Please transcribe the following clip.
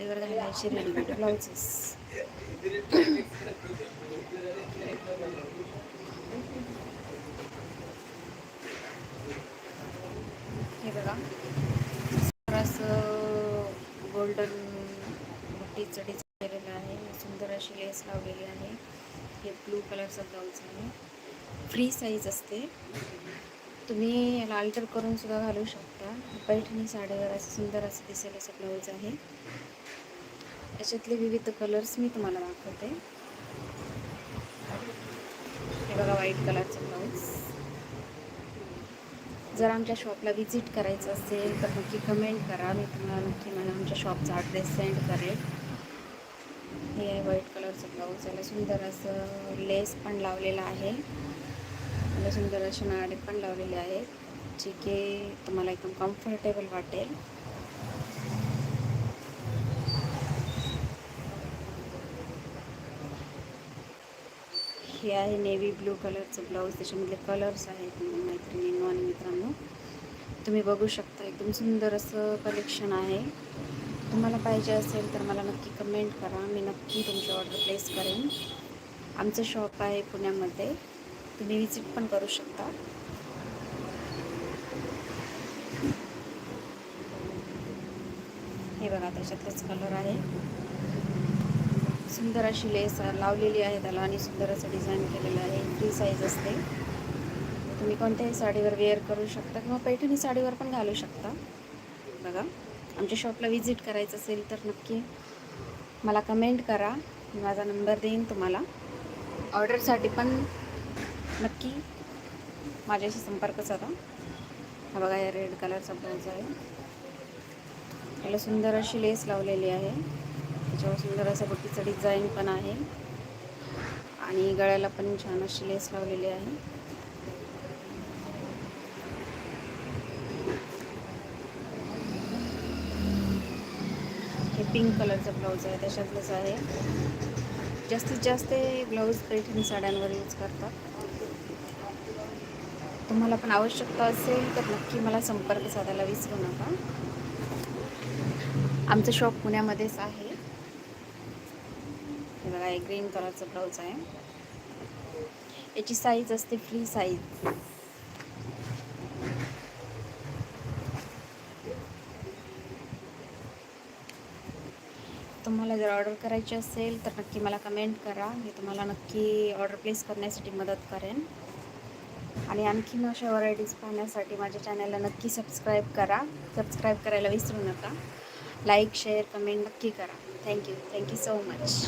वर घालायचे readymade blouses हे बघा असं गोल्डन बुट्टीचं डिझाईन केलेलं आहे सुंदर अशी लेस लावलेली आहे हे ब्लू कलरचा ब्लाऊज आहे फ्री साईज असते तुम्ही याला अल्टर करून सुद्धा घालू शकता पैठणी साडीवर असं सुंदर असं दिसेल असं ब्लाऊज आहे याच्यातले विविध कलर्स मी तुम्हाला दाखवते. हे बघा व्हाईट कलरचं ब्लाऊज जर आमच्या शॉपला व्हिजिट करायचं असेल तर नक्की कमेंट करा. मी तुम्हाला नक्की मला आमच्या शॉपचा ॲड्रेस सेंड करेल. हे आहे व्हाईट कलरचं ब्लाऊज याला सुंदर असं लेस पण लावलेला आहे. याला सुंदर असे नाडे पण लावलेले आहेत जे की तुम्हाला एकदम कम्फर्टेबल वाटेल. हे आहे नेव्ही ब्लू कलरचं ब्लाऊज त्याच्यामधले कलर्स आहेत मैत्रिणींनो आणि मित्रांनो तुम्ही बघू शकता एकदम सुंदर असं कलेक्शन आहे. तुम्हाला पाहिजे असेल तर मला नक्की कमेंट करा मी नक्की तुमची ऑर्डर प्लेस करेन. आमचं शॉप आहे पुण्यामध्ये तुम्ही विजिट पण करू शकता. हे बघा त्याच्यातलेच कलर आहे. सुंदर अशी लेस लावलेली आहे त्याला आणि सुंदर असं डिझाईन केलेलं आहे. फ्री साईज असते. तुम्ही कोणत्याही साडीवर वेअर करू शकता किंवा पैठणी साडीवर पण घालू शकता. बघा आमच्या शॉपला व्हिजिट करायचं असेल तर नक्की मला कमेंट करा. मी माझा नंबर देईन तुम्हाला. ऑर्डरसाठी पण नक्की माझ्याशी संपर्क साधा. हा बघा या रेड कलरचा ब्लाऊज आहे. याला सुंदर अशी लेस लावलेली आहे. त्याच्यावर सुंदर असं बुट्टीचं डिझाईन पण आहे. आणि गळ्याला पण छान अशी लेस लावलेली आहे. हे पिंक कलरचं ब्लाऊज आहे त्याच्यातलंच आहे. जास्तीत जास्त ब्लाऊज पैठणी साड्यांवर यूज करतात. तुम्हाला पण आवश्यकता असेल तर नक्की मला संपर्क साधायला विसरू नका. आमचं शॉप पुण्यामध्येच आहे. बघा हे ग्रीन कलरचं ब्लाऊज आहे. याची साईज असते फ्री साईज तुम्हाला जर ऑर्डर करायची असेल तर नक्की मला कमेंट करा. मी तुम्हाला नक्की ऑर्डर प्लेस करण्यासाठी मदत करेन. आणि आणखीन अशा व्हरायटीज पाहण्यासाठी माझ्या चॅनलला नक्की सबस्क्राईब करा. सबस्क्राईब करायला विसरू नका. लाईक शेअर कमेंट नक्की करा. Thank you thank you so much